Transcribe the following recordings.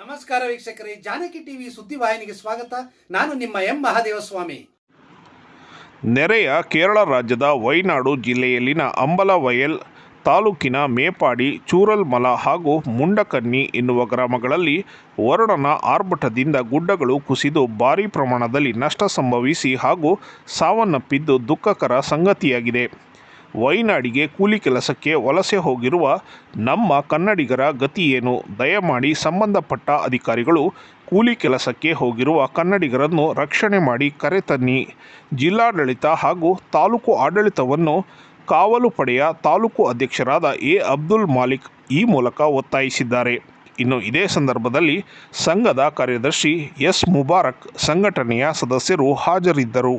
ನಮಸ್ಕಾರ ವೀಕ್ಷಕರೇ, ಜಾನಕಿ ಟಿವಿ ಸುದ್ದಿವಾಹಿನಿಗೆ ಸ್ವಾಗತ. ನಾನು ನಿಮ್ಮ ಎಂ ಮಹಾದೇವಸ್ವಾಮಿ. ನೆರೆಯ ಕೇರಳ ರಾಜ್ಯದ ವೈನಾಡು ಜಿಲ್ಲೆಯಲ್ಲಿನ ಅಂಬಲವಯಲ್ ತಾಲೂಕಿನ ಮೇಪಾಡಿ, ಚೂರಲ್ಮಲ ಹಾಗೂ ಮುಂಡಕನ್ನಿ ಎನ್ನುವ ಗ್ರಾಮಗಳಲ್ಲಿ ವರುಣನ ಆರ್ಭಟದಿಂದ ಗುಡ್ಡಗಳು ಕುಸಿದು ಭಾರೀ ಪ್ರಮಾಣದಲ್ಲಿ ನಷ್ಟ ಸಂಭವಿಸಿ ಹಾಗೂ ಸಾವನ್ನಪ್ಪಿದ್ದು ದುಃಖಕರ ಸಂಗತಿಯಾಗಿದೆ. ವೈನಾಡಿಗೆ ಕೂಲಿ ಕೆಲಸಕ್ಕೆ ವಲಸೆ ಹೋಗಿರುವ ನಮ್ಮ ಕನ್ನಡಿಗರ ಗತಿ ಏನು ದಯಮಾಡಿ ಸಂಬಂಧಪಟ್ಟ ಅಧಿಕಾರಿಗಳು ಕೂಲಿ ಕೆಲಸಕ್ಕೆ ಹೋಗಿರುವ ಕನ್ನಡಿಗರನ್ನು ರಕ್ಷಣೆ ಮಾಡಿ ಕರೆತನ್ನಿ ಜಿಲ್ಲಾಡಳಿತ ಹಾಗೂ ತಾಲೂಕು ಆಡಳಿತವನ್ನು ಕಾವಲು ಪಡೆಯ ತಾಲೂಕು ಅಧ್ಯಕ್ಷರಾದ ಎ. ಅಬ್ದುಲ್ ಮಾಲಿಕ್ ಈ ಮೂಲಕ ಒತ್ತಾಯಿಸಿದ್ದಾರೆ. ಇನ್ನು ಇದೇ ಸಂದರ್ಭದಲ್ಲಿ ಸಂಘದ ಕಾರ್ಯದರ್ಶಿ ಎಸ್. ಮುಬಾರಕ್ ಸಂಘಟನೆಯ ಸದಸ್ಯರು ಹಾಜರಿದ್ದರು.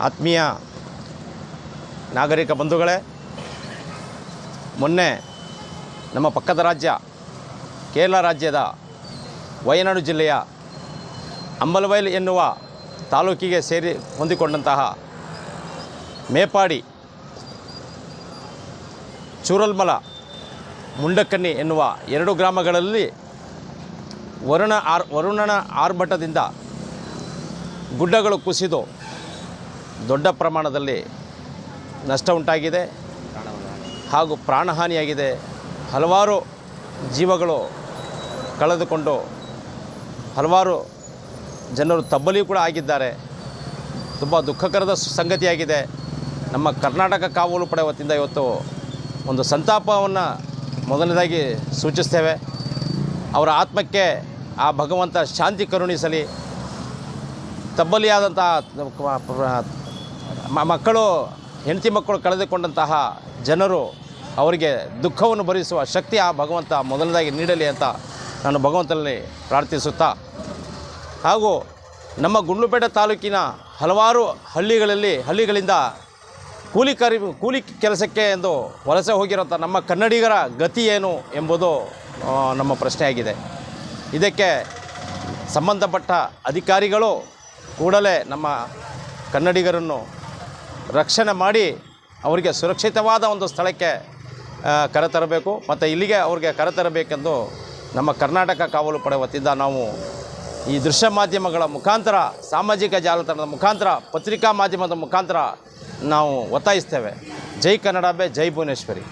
ಆತ್ಮೀಯ ನಾಗರಿಕ ಬಂಧುಗಳೇ, ಮೊನ್ನೆ ನಮ್ಮ ಪಕ್ಕದ ರಾಜ್ಯ, ಕೇರಳ ರಾಜ್ಯದ ವಯನಾಡು ಜಿಲ್ಲೆಯ ಅಂಬಲವೈಲ್ ಎನ್ನುವ ತಾಲೂಕಿಗೆ ಸೇರಿ ಹೊಂದಿಕೊಂಡಂತಹ ಮೇಪಾಡಿ ಚೂರಲ್ಮಲ ಮುಂಡಕನ್ನಿ ಎನ್ನುವ ಎರಡು ಗ್ರಾಮಗಳಲ್ಲಿ ವರುಣ ಆರ್, ವರುಣನ ಆರ್ಭಟದಿಂದ ಗುಡ್ಡಗಳು ಕುಸಿದು ದೊಡ್ಡ ಪ್ರಮಾಣದಲ್ಲಿ ನಷ್ಟ ಉಂಟಾಗಿದೆ ಹಾಗೂ ಪ್ರಾಣಹಾನಿಯಾಗಿದೆ. ಹಲವಾರು ಜೀವಗಳು ಕಳೆದುಕೊಂಡು ಹಲವಾರು ಜನರು ತಬ್ಬಲಿ ಕೂಡ ಆಗಿದ್ದಾರೆ. ತುಂಬ ದುಃಖಕರದ ಸಂಗತಿಯಾಗಿದೆ. ನಮ್ಮ ಕರ್ನಾಟಕ ಕಾವಲು ಪಡೆ ವತಿಯಿಂದ ಇವತ್ತು ಒಂದು ಸಂತಾಪವನ್ನು ಮೊದಲನೇದಾಗಿ ಸೂಚಿಸ್ತೇವೆ. ಅವರ ಆತ್ಮಕ್ಕೆ ಆ ಭಗವಂತ ಶಾಂತಿ ಕರುಣಿಸಲಿ. ತಬ್ಬಲಿಯಾದಂಥ ಮಕ್ಕಳು ಹೆಂಡತಿ ಮಕ್ಕಳು ಕಳೆದುಕೊಂಡಂತಹ ಜನರು ಅವರಿಗೆ ದುಃಖವನ್ನು ಭರಿಸುವ ಶಕ್ತಿ ಆ ಭಗವಂತ ಮೊದಲನೇದಾಗಿ ನೀಡಲಿ ಅಂತ ನಾನು ಭಗವಂತನಲ್ಲಿ ಪ್ರಾರ್ಥಿಸುತ್ತಾ, ಹಾಗೂ ನಮ್ಮ ಗುಂಡ್ಲುಪೇಟೆ ತಾಲೂಕಿನ ಹಲವಾರು ಹಳ್ಳಿಗಳಲ್ಲಿ, ಹಳ್ಳಿಗಳಿಂದ ಕೂಲಿ ಕರಿ, ಕೂಲಿ ಕೆಲಸಕ್ಕೆ ಎಂದು ವಲಸೆ ಹೋಗಿರೋಂಥ ನಮ್ಮ ಕನ್ನಡಿಗರ ಗತಿ ಏನು ಎಂಬುದು ನಮ್ಮ ಪ್ರಶ್ನೆಯಾಗಿದೆ ಇದಕ್ಕೆ ಸಂಬಂಧಪಟ್ಟ ಅಧಿಕಾರಿಗಳು ಕೂಡಲೇ ನಮ್ಮ ಕನ್ನಡಿಗರನ್ನು ರಕ್ಷಣೆ ಮಾಡಿ ಅವರಿಗೆ ಸುರಕ್ಷಿತವಾದ ಒಂದು ಸ್ಥಳಕ್ಕೆ ಕರೆತರಬೇಕು ಮತ್ತು ಇಲ್ಲಿಗೆ ಅವ್ರಿಗೆ ಕರೆತರಬೇಕೆಂದು ನಮ್ಮ ಕರ್ನಾಟಕ ಕಾವಲು ಪಡೆ ವತಿಯಿಂದ ನಾವು ಈ ದೃಶ್ಯ ಮಾಧ್ಯಮಗಳ ಮುಖಾಂತರ, ಸಾಮಾಜಿಕ ಜಾಲತಾಣದ ಮುಖಾಂತರ, ಪತ್ರಿಕಾ ಮಾಧ್ಯಮದ ಮುಖಾಂತರ ನಾವು ಒತ್ತಾಯಿಸ್ತೇವೆ. ಜೈ ಕನ್ನಡಾಬೆ ಜೈ ಭುವನೇಶ್ವರಿ.